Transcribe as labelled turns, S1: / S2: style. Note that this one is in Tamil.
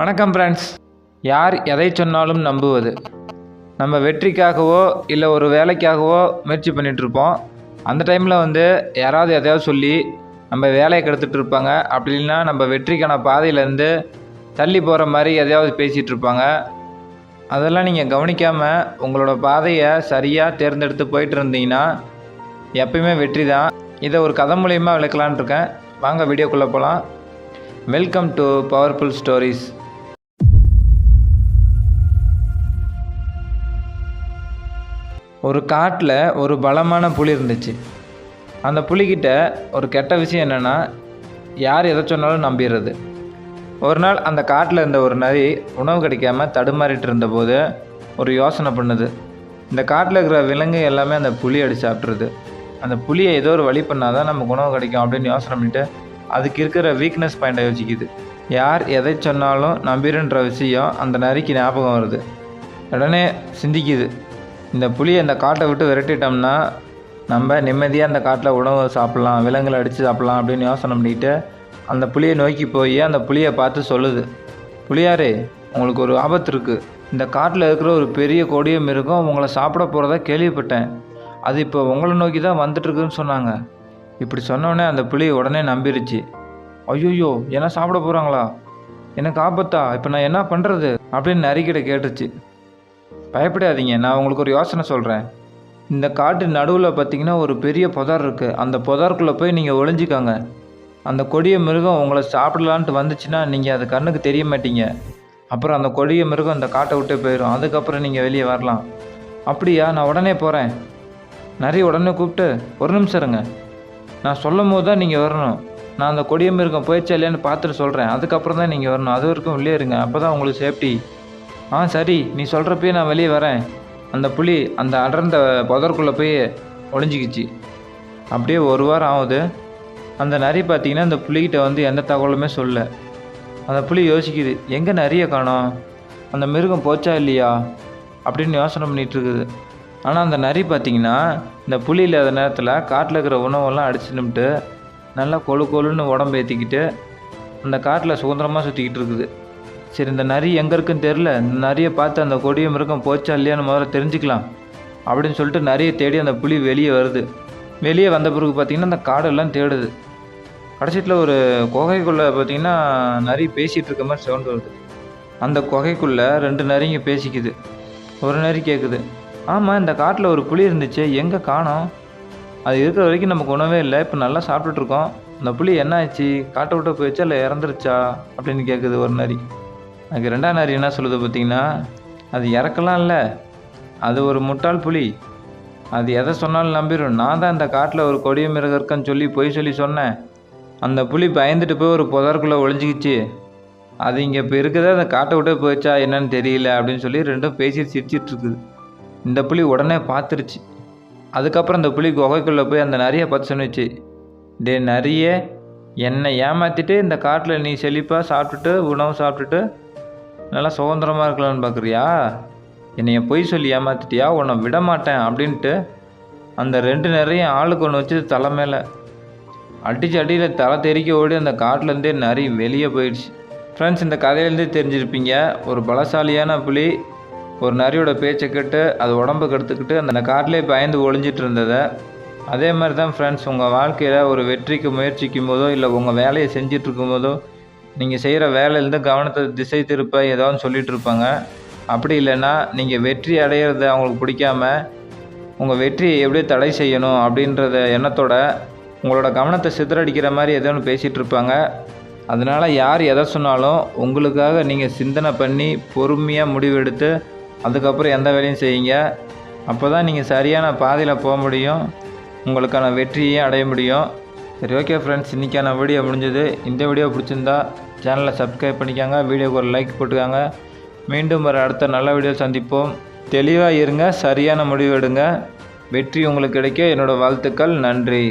S1: வணக்கம் ஃப்ரெண்ட்ஸ் யார் எதை சொன்னாலும் நம்புவது? நம்ம வெற்றிக்காகவோ இல்லை ஒரு வேலைக்காகவோ முயற்சி பண்ணிகிட்ருப்போம் அந்த டைமில் வந்து யாராவது எதையாவது சொல்லி நம்ம வேலையை கெடுத்துட்டு இருப்பாங்க. அப்படி இல்லைன்னா நம்ம வெற்றிக்கான பாதையிலேருந்து தள்ளி போகிற மாதிரி எதையாவது பேசிகிட்டு இருப்பாங்க. அதெல்லாம் நீங்கள் கவனிக்காமல் உங்களோட பாதையை சரியாக தேர்ந்தெடுத்து போயிட்டு இருந்தீங்கன்னா எப்பயுமே வெற்றி தான். இதை ஒரு கதை மூலியமாக விளக்கலான் இருக்கேன். வாங்க வீடியோக்குள்ளே போகலாம் வெல்கம் டு பவர்ஃபுல் ஸ்டோரிஸ் ஒரு காட்டில் ஒரு பலமான புலி இருந்துச்சு. அந்த புலிக்கிட்ட ஒரு கெட்ட விஷயம் என்னென்னா யார் எதை சொன்னாலும் நம்பிடுறது ஒரு நாள் அந்த காட்டில் இருந்த ஒரு நரி உணவு கிடைக்காம தடுமாறிட்டு இருந்தபோது ஒரு யோசனை பண்ணுது. இந்த காட்டில் இருக்கிற விலங்கு எல்லாமே அந்த புளி அடிச்சு சாப்பிட்ருது அந்த புளியை ஏதோ ஒரு வழி பண்ணால் தான் நமக்கு உணவு கிடைக்கும் அப்படின்னு யோசனை பண்ணிட்டு அதுக்கு இருக்கிற வீக்னஸ் பாயிண்டை யோசிக்குது. யார் எதை சொன்னாலும் நம்பிடுன்ற விஷயம் அந்த நரிக்கு ஞாபகம் வருது. உடனே சிந்திக்குது. இந்த புளியை இந்த காட்டை விட்டு விரட்டிட்டோம்னா நம்ம நிம்மதியாக அந்த காட்டில் உணவு சாப்பிட்லாம் விலங்குகளை அடித்து சாப்பிட்லாம் அப்படின்னு யோசனை பண்ணிட்டு அந்த புளியை நோக்கி போய் அந்த புளியை பார்த்து சொல்லுது. புளியாரே உங்களுக்கு ஒரு ஆபத்து இருக்குது இந்த காட்டில் இருக்கிற ஒரு பெரிய கொடிய மிருகம் உங்களை சாப்பிட போகிறதா கேள்விப்பட்டேன். அது இப்போ உங்களை நோக்கி தான் வந்துட்டுருக்குன்னு சொன்னாங்க. இப்படி சொன்னோடனே அந்த புளி உடனே நம்பிருச்சு. ஐயோயோ என்ன சாப்பிட போகிறாங்களா எனக்கு ஆபத்தா? இப்போ நான் என்ன பண்ணுறது அப்படின்னு நரிக்கிட்ட கேட்டுச்சு. பயப்படாதீங்க நான் உங்களுக்கு ஒரு யோசனை சொல்கிறேன் இந்த காட்டு நடுவில் பார்த்தீங்கன்னா ஒரு பெரிய புதர் இருக்குது அந்த புதருக்குள்ளே போய் நீங்கள் ஒளிஞ்சிக்கோங்க. அந்த கொடிய மிருகம் உங்களை சாப்பிடலான்ட்டு வந்துச்சுன்னா நீங்கள் அது கண்ணுக்கு தெரிய மாட்டீங்க. அப்புறம் அந்த கொடிய மிருகம் அந்த காட்டை விட்டே போயிடும் அதுக்கப்புறம் நீங்கள் வெளியே வரலாம். அப்படியா நான் உடனே போகிறேன் நிறைய உடனே கூப்பிட்டு ஒரு நிமிஷம் இருங்க. நான் சொல்லும் போது தான் நீங்கள் வரணும். நான் அந்த கொடிய மிருகம் போயிடுச்சா இல்லையான்னு பார்த்துட்டு சொல்கிறேன் அதுக்கப்புறம் தான் நீங்கள் வரணும். அது வரைக்கும் உள்ளே இருங்க. அப்போ தான் உங்களுக்கு சேஃப்டி ஆ சரி. நீ சொல்கிறப்பயே நான் வெளியே வரேன். அந்த புலி அந்த அடர்ந்த புதருக்குள்ளே போய் ஒளிஞ்சிக்கிச்சு. அப்படியே ஒரு வாரம் ஆகுது. அந்த நரி பார்த்தீங்கன்னா அந்த புலிகிட்ட வந்து எந்த தகவலுமே சொல்ல. அந்த புலி யோசிக்குது எங்கே நரியை காணோம்? அந்த மிருகம் போச்சா இல்லையா? அப்படின்னு யோசனை பண்ணிகிட்ருக்குது ஆனால் அந்த நரி பார்த்திங்கன்னா இந்த புலி இல்லாத நேரத்தில் காட்டில் இருக்கிற உணவெல்லாம் அடிச்சுன்னுட்டு நல்லா கொழு கொழுன்னு உடம்பு ஏற்றிக்கிட்டு அந்த காட்டில் சுதந்திரமாக சுற்றிக்கிட்டு இருக்குது. சரி இந்த நரி எங்கே இருக்குன்னு தெரில இந்த நரியை பார்த்து அந்த கொடிய மிருகம் போச்சா இல்லையான்னு முதல்ல தெரிஞ்சுக்கலாம் அப்படின்னு சொல்லிட்டு நரியை தேடி அந்த புலி வெளியே வருது. வெளியே வந்த பிறகு பார்த்தீங்கன்னா அந்த காடெல்லாம் தேடுது. கடைசியில் ஒரு குகைக்குள்ளே பார்த்தீங்கன்னா நரி பேசிகிட்டு இருக்க மாதிரி சவுண்ட் வருது. அந்த குகைக்குள்ளே ரெண்டு நரிங்க பேசிக்குது. ஒரு நரி கேட்குது ஆமாம் இந்த காட்டில் ஒரு புலி இருந்துச்சு. எங்கே காணோம்? அது இருக்கிற வரைக்கும் நமக்கு உணவே இல்லை. இப்போ நல்லா சாப்பிட்டுட்ருக்கோம் அந்த புளி என்ன ஆச்சு? காட்டை விட்டு போயிடுச்சா? இல்லை இறந்துருச்சா? அப்படின்னு கேட்குது ஒரு நரி. அதுக்கு ரெண்டாம் நரி என்ன சொல்லுது பார்த்தீங்கன்னா அது இறக்கலாம் இல்லை. அது ஒரு முட்டாள் புலி. அது எதை சொன்னாலும் நம்பிடும் நான் தான் இந்த காட்டில் ஒரு கொடிய மிருகம் இருக்கேன்னு சொல்லி பொய் சொல்லி சொன்னேன். அந்த புலி பயந்துட்டு போய் ஒரு புதருக்குள்ளே ஒழிஞ்சிக்கிச்சு அது இங்கே இப்போ இருக்குதா. அந்த காட்டை விட்டு போயிடுச்சா என்னன்னு தெரியல அப்படின்னு சொல்லி ரெண்டும் பேசி சிரிச்சிட்டு இருக்குது. இந்த புலி உடனே பார்த்துருச்சு. அதுக்கப்புறம் அந்த புலி குகைக்குள்ளே போய் அந்த நரியை பார்த்து சொன்னிச்சு. டே நரிய என்னை ஏமாற்றிட்டு இந்த காட்டில் நீ செழிப்பாக சாப்பிட்டுட்டு உணவு சாப்பிட்டுட்டு நல்லா சுதந்திரமாக இருக்கலாம்னு பார்க்குறியா என்னைய பொய் சொல்லி ஏமாத்திட்டியா? உன்னை விட மாட்டேன் அப்படின்ட்டு அந்த ரெண்டு நிறைய ஆளுக்கு ஒன்று வச்சு தலை மேலே அடிச்சு அடியில் தலை தெறிக்க ஓடி அந்த காட்டிலேருந்தே நிறைய வெளியே போயிடுச்சு. ஃப்ரெண்ட்ஸ் இந்த கதையிலேருந்தே தெரிஞ்சிருப்பீங்க. ஒரு பலசாலியான புலி ஒரு நரியோட பேச்சை கேட்டு அது உடம்பு கெடுத்துக்கிட்டு அந்த காட்டிலே பயந்து ஒளிஞ்சிட்டு இருந்ததை. அதே மாதிரி தான் ஃப்ரெண்ட்ஸ் உங்கள் வாழ்க்கையில் ஒரு வெற்றிக்கு முயற்சிக்கும் போதோ இல்லை உங்கள் வேலையை செஞ்சிட்ருக்கும் போதோ நீங்கள் செய்கிற வேலையிலேருந்து கவனத்தை திசை திருப்ப ஏதாவது சொல்லிட்டு இருப்பாங்க. அப்படி இல்லைன்னா நீங்கள் வெற்றி அடையிறது அவங்களுக்கு பிடிக்காம உங்கள் வெற்றியை எப்படி தடை செய்யணும் அப்படின்றத எண்ணத்தோட உங்களோட கவனத்தை சிதறடிக்கிற மாதிரி ஏதோ ஒன்று பேசிகிட்டு இருப்பாங்க. அதனால் யார் எதை சொன்னாலும் உங்களுக்காக நீங்கள் சிந்தனை பண்ணி பொறுமையாக முடிவெடுத்து அதுக்கப்புறம் எந்த வேலையும் செய்யுங்க. அப்போ தான் நீங்கள் சரியான பாதையில் போக முடியும். உங்களுக்கான வெற்றியையும் அடைய முடியும். சரி ஓகே ஃப்ரெண்ட்ஸ் இன்றைக்கான வீடியோ முடிஞ்சது. இந்த வீடியோ பிடிச்சிருந்தா சேனலை சப்ஸ்கிரைப் பண்ணிக்காங்க. வீடியோக்கு ஒரு லைக் போட்டுக்காங்க. மீண்டும் ஒரு அடுத்த நல்ல வீடியோ சந்திப்போம். தெளிவாக இருங்க சரியான முடிவு எடுங்க. வெற்றி உங்களுக்கு கிடைக்க என்னோடய வாழ்த்துக்கள். நன்றி.